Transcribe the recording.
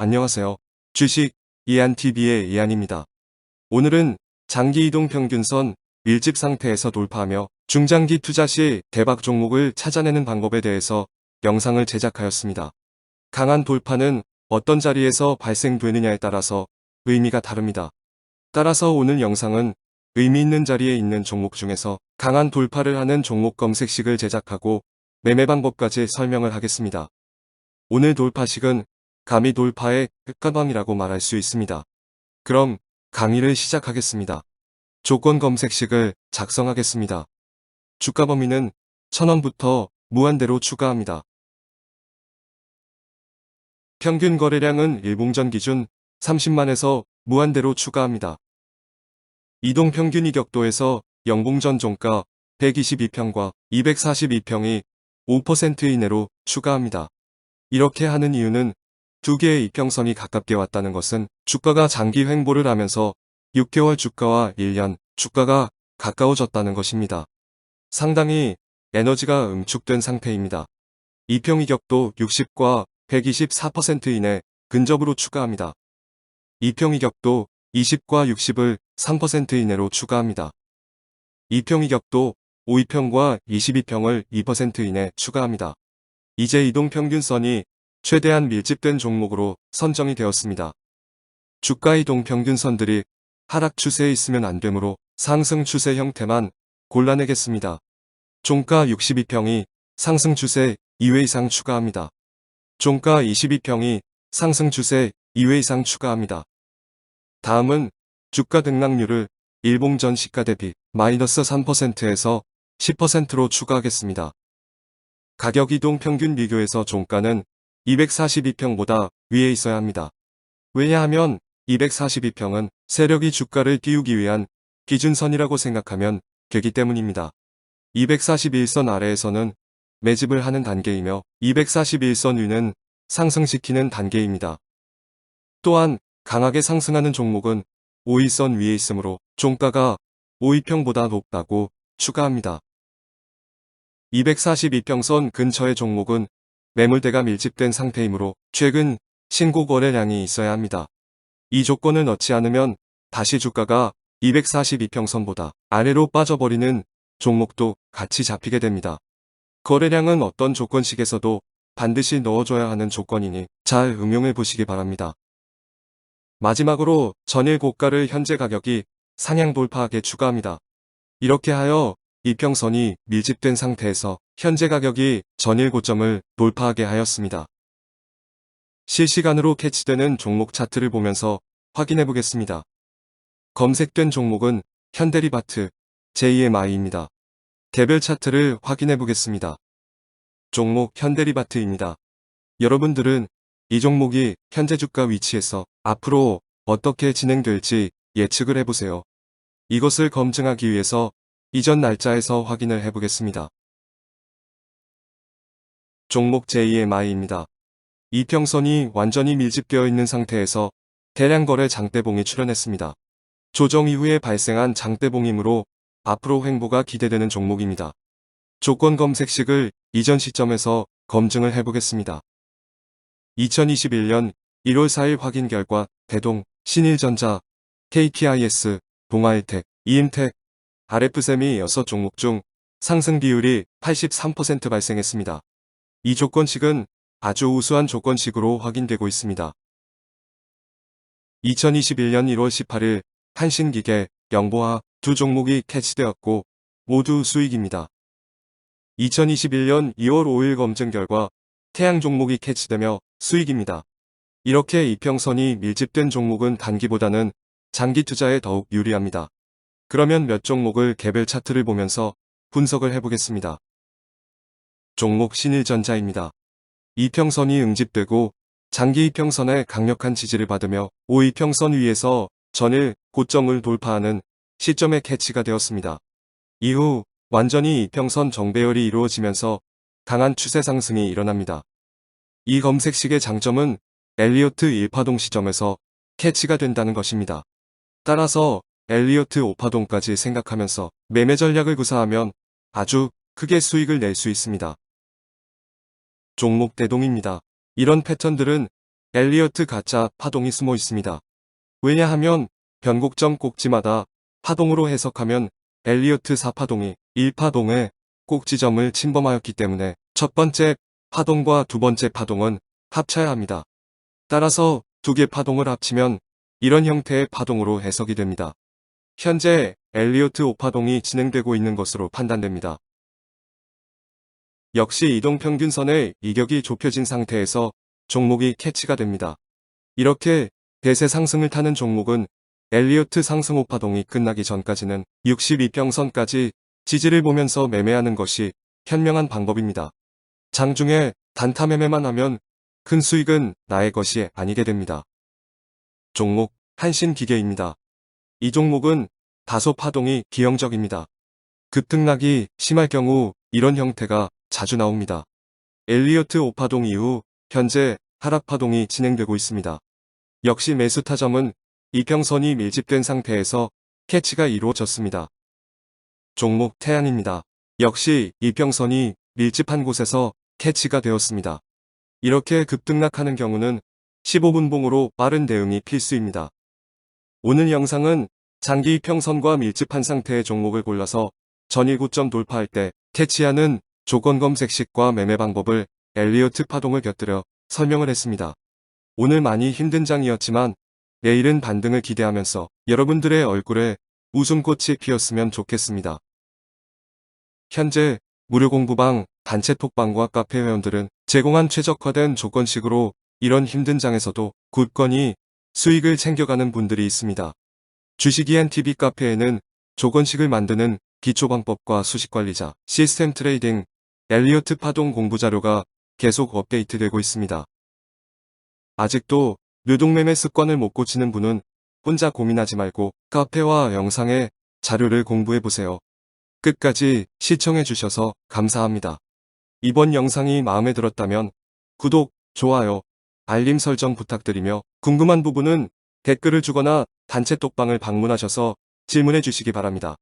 안녕하세요. 주식 이안TV의 이안입니다. 오늘은 장기 이동 평균선 밀집 상태에서 돌파하며 중장기 투자 시 대박 종목을 찾아내는 방법에 대해서 영상을 제작하였습니다. 강한 돌파는 어떤 자리에서 발생되느냐에 따라서 의미가 다릅니다. 따라서 오늘 영상은 의미 있는 자리에 있는 종목 중에서 강한 돌파를 하는 종목 검색식을 제작하고 매매 방법까지 설명을 하겠습니다. 오늘 돌파식은 감히 돌파의 끝가방이라고 말할 수 있습니다. 그럼 강의를 시작하겠습니다. 조건 검색식을 작성하겠습니다. 주가 범위는 1000원부터 무한대로 추가합니다. 평균 거래량은 일봉전 기준 30만에서 무한대로 추가합니다. 이동 평균 이격도에서 영봉전 종가 122평과 242평이 5% 이내로 추가합니다. 이렇게 하는 이유는 두 개의 이평선이 가깝게 왔다는 것은 주가가 장기 횡보를 하면서 6개월 주가와 1년 주가가 가까워졌다는 것입니다. 상당히 에너지가 응축된 상태입니다. 이평 이격도 60과 124% 이내 근접으로 추가합니다. 이평 이격도 20과 60을 3% 이내로 추가합니다. 이평 이격도 5이평과 22평을 2% 이내 추가합니다. 이제 이동평균선이 최대한 밀집된 종목으로 선정이 되었습니다. 주가 이동 평균선들이 하락 추세에 있으면 안 되므로 상승 추세 형태만 골라내겠습니다. 종가 62평이 상승 추세 2회 이상 추가합니다. 종가 22평이 상승 추세 2회 이상 추가합니다. 다음은 주가 등락률을 일봉전 시가 대비 마이너스 3%에서 10%로 추가하겠습니다. 가격 이동 평균 비교에서 종가는 242평보다 위에 있어야 합니다. 왜냐하면 242평은 세력이 주가를 띄우기 위한 기준선이라고 생각하면 되기 때문입니다. 241선 아래에서는 매집을 하는 단계이며 241선 위는 상승시키는 단계입니다. 또한 강하게 상승하는 종목은 5일선 위에 있으므로 종가가 5위평보다 높다고 추가합니다. 242평선 근처의 종목은 매물대가 밀집된 상태이므로 최근 신고 거래량이 있어야 합니다. 이 조건을 넣지 않으면 다시 주가가 242평선보다 아래로 빠져버리는 종목도 같이 잡히게 됩니다. 거래량은 어떤 조건식에서도 반드시 넣어줘야 하는 조건이니 잘 응용해 보시기 바랍니다. 마지막으로 전일 고가를 현재 가격이 상향 돌파하게 추가합니다. 이렇게 하여 이평선이 밀집된 상태에서 현재 가격이 전일 고점을 돌파하게 하였습니다. 실시간으로 캐치되는 종목 차트를 보면서 확인해 보겠습니다. 검색된 종목은 현대리바트 JMI입니다. 개별 차트를 확인해 보겠습니다. 종목 현대리바트입니다. 여러분들은 이 종목이 현재 주가 위치에서 앞으로 어떻게 진행될지 예측을 해보세요. 이것을 검증하기 위해서 이전 날짜에서 확인을 해보겠습니다. 종목 JMI입니다. 이평선이 완전히 밀집되어 있는 상태에서 대량 거래 장대봉이 출현했습니다. 조정 이후에 발생한 장대봉이므로 앞으로 횡보가 기대되는 종목입니다. 조건 검색식을 이전 시점에서 검증을 해보겠습니다. 2021년 1월 4일 확인 결과 대동, 신일전자, KTIS, 동아일텍, 이임텍, RF셈이 6종목 중 상승 비율이 83% 발생했습니다. 이 조건식은 아주 우수한 조건식으로 확인되고 있습니다. 2021년 1월 18일 한신기계, 영보화 두 종목이 캐치되었고 모두 수익입니다. 2021년 2월 5일 검증 결과 태양 종목이 캐치되며 수익입니다. 이렇게 이평선이 밀집된 종목은 단기보다는 장기 투자에 더욱 유리합니다. 그러면 몇 종목을 개별 차트를 보면서 분석을 해보겠습니다. 종목 신일전자입니다. 이평선이 응집되고 장기 이평선의 강력한 지지를 받으며 5이평선 위에서 전일 고점을 돌파하는 시점에 캐치가 되었습니다. 이후 완전히 이평선 정배열이 이루어지면서 강한 추세 상승이 일어납니다. 이 검색식의 장점은 엘리어트 1파동 시점에서 캐치가 된다는 것입니다. 따라서 엘리어트 5파동까지 생각하면서 매매 전략을 구사하면 아주 크게 수익을 낼 수 있습니다. 종목 대동입니다. 이런 패턴들은 엘리어트 가짜 파동이 숨어 있습니다. 왜냐하면 변곡점 꼭지마다 파동으로 해석하면 엘리어트 4파동이 1파동의 꼭지점을 침범하였기 때문에 첫 번째 파동과 두 번째 파동은 합쳐야 합니다. 따라서 두 개 파동을 합치면 이런 형태의 파동으로 해석이 됩니다. 현재 엘리어트 5파동이 진행되고 있는 것으로 판단됩니다. 역시 이동평균선의 이격이 좁혀진 상태에서 종목이 캐치가 됩니다. 이렇게 대세 상승을 타는 종목은 엘리어트 상승 5파동이 끝나기 전까지는 62평선까지 지지를 보면서 매매하는 것이 현명한 방법입니다. 장중에 단타 매매만 하면 큰 수익은 나의 것이 아니게 됩니다. 종목 한신기계입니다. 이 종목은 다소 파동이 기형적입니다. 급등락이 심할 경우 이런 형태가 자주 나옵니다. 엘리어트 5파동 이후 현재 하락파동이 진행되고 있습니다. 역시 매수 타점은 이평선이 밀집된 상태에서 캐치가 이루어졌습니다. 종목 태양입니다. 역시 이평선이 밀집한 곳에서 캐치가 되었습니다. 이렇게 급등락하는 경우는 15분봉으로 빠른 대응이 필수입니다. 오늘 영상은 장기 이평선과 밀집한 상태의 종목을 골라서 전일 고점 돌파할 때 캐치하는 조건 검색식과 매매 방법을 엘리어트 파동을 곁들여 설명을 했습니다. 오늘 많이 힘든 장이었지만 내일은 반등을 기대하면서 여러분들의 얼굴에 웃음꽃이 피었으면 좋겠습니다. 현재 무료 공부방, 단체 톡방과 카페 회원들은 제공한 최적화된 조건식으로 이런 힘든 장에서도 굳건히 수익을 챙겨가는 분들이 있습니다. 주식이한 TV 카페에는 조건식을 만드는 기초 방법과 수식 관리자, 시스템 트레이딩, 엘리어트 파동 공부 자료가 계속 업데이트되고 있습니다. 아직도 유동매매 습관을 못 고치는 분은 혼자 고민하지 말고 카페와 영상의 자료를 공부해보세요. 끝까지 시청해주셔서 감사합니다. 이번 영상이 마음에 들었다면 구독, 좋아요, 알림 설정 부탁드리며 궁금한 부분은 댓글을 주거나 단체 톡방을 방문하셔서 질문해 주시기 바랍니다.